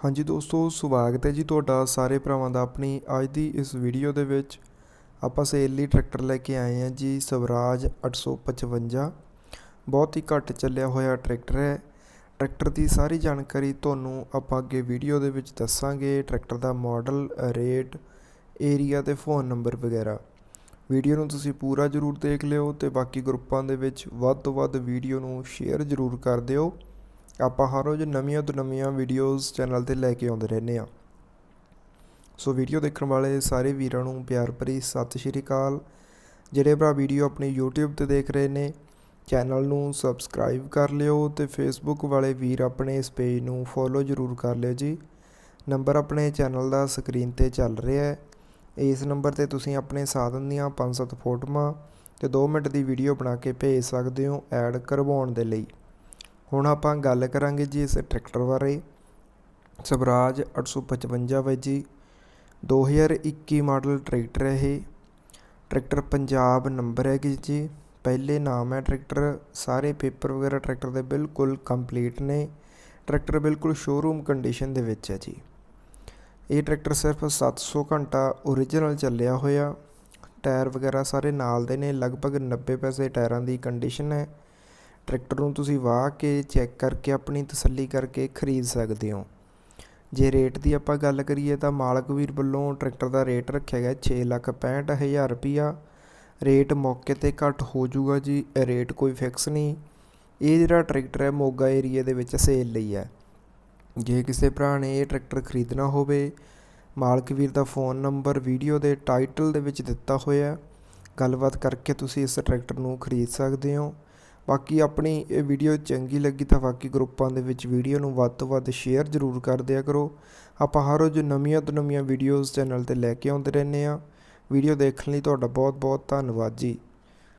ਹਾਂਜੀ ਦੋਸਤੋ, ਸਵਾਗਤ ਹੈ ਜੀ ਤੁਹਾਡਾ ਸਾਰੇ ਭਰਾਵਾਂ ਦਾ ਆਪਣੀ ਅੱਜ ਦੀ ਇਸ ਵੀਡੀਓ ਦੇ ਵਿੱਚ। ਆਪਾਂ ਸੇਲ ਲਈ ਟਰੈਕਟਰ ਲੈ ਕੇ ਆਏ ਹਾਂ ਜੀ, ਸਵਰਾਜ 855 ਬਹੁਤ ਹੀ ਘੱਟ ਚੱਲਿਆ ਹੋਇਆ ਟਰੈਕਟਰ ਹੈ। ਟਰੈਕਟਰ ਦੀ ਸਾਰੀ ਜਾਣਕਾਰੀ ਤੁਹਾਨੂੰ ਆਪਾਂ ਅੱਗੇ ਵੀਡੀਓ ਦੇ ਵਿੱਚ ਦੱਸਾਂਗੇ। ਟਰੈਕਟਰ ਦਾ ਮਾਡਲ ਰੇਟ ਏਰੀਆ ਤੇ ਫੋਨ ਨੰਬਰ ਵਗੈਰਾ। ਵੀਡੀਓ ਨੂੰ ਤੁਸੀਂ ਪੂਰਾ ਜ਼ਰੂਰ ਦੇਖ ਲਿਓ ਤੇ ਬਾਕੀ ਗਰੁੱਪਾਂ ਦੇ ਵਿੱਚ ਵੱਧ ਤੋਂ ਵੱਧ ਵੀਡੀਓ ਨੂੰ ਸ਼ੇਅਰ ਜ਼ਰੂਰ ਕਰ ਦਿਓ। ਆਪਾਂ ਹਰ ਰੋਜ਼ ਨਵੀਆਂ ਤੋਂ ਨਵੀਆਂ ਵੀਡੀਓਜ਼ ਚੈਨਲ ਤੇ ਲੈ ਕੇ ਆਉਂਦੇ ਰਹਿੰਦੇ ਹਾਂ। ਸੋ ਵੀਡੀਓ ਦੇਖਣ ਵਾਲੇ ਸਾਰੇ ਵੀਰਾਂ ਨੂੰ ਪਿਆਰ ਭਰੀ ਸਤਿ ਸ਼੍ਰੀ ਅਕਾਲ। ਜਿਹੜੇ ਭਰਾ ਵੀਡੀਓ ਆਪਣੀ YouTube ਤੇ ਦੇਖ ਰਹੇ ਨੇ ਚੈਨਲ ਨੂੰ ਸਬਸਕ੍ਰਾਈਬ ਕਰ ਲਿਓ ਤੇ Facebook ਵਾਲੇ ਵੀਰ ਆਪਣੇ ਇਸ ਪੇਜ ਨੂੰ ਫੋਲੋ ਜ਼ਰੂਰ ਕਰ ਲਿਓ ਜੀ। ਨੰਬਰ ਆਪਣੇ ਚੈਨਲ ਦਾ ਸਕਰੀਨ ਤੇ ਚੱਲ ਰਿਹਾ ਹੈ। ਇਸ ਨੰਬਰ ਤੇ ਤੁਸੀਂ ਆਪਣੇ ਸਾਧਨ ਦੀਆਂ 5-7 ਫੋਟੋਆਂ ਤੇ 2 ਮਿੰਟ ਦੀ ਵੀਡੀਓ ਬਣਾ ਕੇ ਭੇਜ ਸਕਦੇ ਹੋ ਐਡ ਕਰਵਾਉਣ ਦੇ ਲਈ। ਹੁਣ ਆਪਾਂ ਗੱਲ ਕਰਾਂਗੇ ਜੀ ਇਸ ਟਰੈਕਟਰ ਬਾਰੇ। ਸਵਰਾਜ 855 ਬਾਈ ਜੀ 2021 ਮਾਡਲ ਟਰੈਕਟਰ ਹੈ ਇਹ। ਟਰੈਕਟਰ ਪੰਜਾਬ ਨੰਬਰ ਹੈ ਜੀ। ਜੀ ਪਹਿਲੇ ਨਾਮ ਹੈ ਟਰੈਕਟਰ। ਸਾਰੇ ਪੇਪਰ ਵਗੈਰਾ ਟਰੈਕਟਰ ਦੇ ਬਿਲਕੁਲ ਕੰਪਲੀਟ ਨੇ। ਟਰੈਕਟਰ ਬਿਲਕੁਲ ਸ਼ੋਰੂਮ ਕੰਡੀਸ਼ਨ ਦੇ ਵਿੱਚ ਹੈ ਜੀ। ਇਹ ਟਰੈਕਟਰ ਸਿਰਫ 700 ਘੰਟਾ ਓਰੀਜਨਲ ਚੱਲਿਆ ਹੋਇਆ। ਟਾਇਰ ਵਗੈਰਾ ਸਾਰੇ ਨਾਲ ਦੇ ਨੇ। ਲਗਭਗ 90 ਪੈਸੇ ਟਾਇਰਾਂ ਦੀ ਕੰਡੀਸ਼ਨ ਹੈ। ਟਰੈਕਟਰ ਨੂੰ ਤੁਸੀਂ ਵਾਹ ਕੇ ਚੈੱਕ ਕਰਕੇ ਆਪਣੀ ਤਸੱਲੀ ਕਰਕੇ ਖਰੀਦ ਸਕਦੇ ਹੋ। ਜੇ ਰੇਟ ਦੀ ਆਪਾਂ ਗੱਲ ਕਰੀਏ ਤਾਂ ਮਾਲਕ ਵੀਰ ਵੱਲੋਂ ਟਰੈਕਟਰ ਦਾ ਰੇਟ ਰੱਖਿਆ ਗਿਆ 665000 ਰੁਪਿਆ ਰੇਟ ਮੌਕੇ ਤੇ ਘੱਟ ਹੋ ਜਾਊਗਾ ਜੀ, ਰੇਟ ਕੋਈ ਫਿਕਸ ਨਹੀਂ। ਇਹ ਜਿਹੜਾ ਟਰੈਕਟਰ ਹੈ, ਮੋਗਾ ਏਰੀਆ ਦੇ ਵਿੱਚ ਸੇਲ ਲਈ ਹੈ। ਜੇ ਕਿਸੇ ਭਰਾ ਨੇ ਇਹ ਟਰੈਕਟਰ ਖਰੀਦਣਾ ਹੋਵੇ, ਮਾਲਕ ਵੀਰ ਦਾ ਫੋਨ ਨੰਬਰ ਵੀਡੀਓ ਦੇ ਟਾਈਟਲ ਦੇ ਵਿੱਚ ਦਿੱਤਾ ਹੋਇਆ ਗੱਲਬਾਤ ਕਰਕੇ ਤੁਸੀਂ ਇਸ ਟਰੈਕਟਰ ਨੂੰ ਖਰੀਦ ਸਕਦੇ ਹੋ। ਬਾਕੀ ਆਪਣੀ ਇਹ ਵੀਡੀਓ ਚੰਗੀ ਲੱਗੀ ਤਾਂ ਬਾਕੀ ਗਰੁੱਪਾਂ ਦੇ ਵਿੱਚ ਵੀਡੀਓ ਨੂੰ ਵੱਧ ਤੋਂ ਵੱਧ ਸ਼ੇਅਰ ਜ਼ਰੂਰ ਕਰ ਦਿਆ ਕਰੋ। ਆਪਾਂ ਹਰ ਰੋਜ਼ ਨਵੀਆਂ ਤੋਂ ਨਵੀਆਂ ਵੀਡੀਓਜ਼ ਚੈਨਲ ਤੇ ਲੈ ਕੇ ਆਉਂਦੇ ਰਹਿੰਦੇ ਆ ਵੀਡੀਓ ਦੇਖਣ ਲਈ ਤੁਹਾਡਾ ਬਹੁਤ ਬਹੁਤ ਧੰਨਵਾਦ ਜੀ।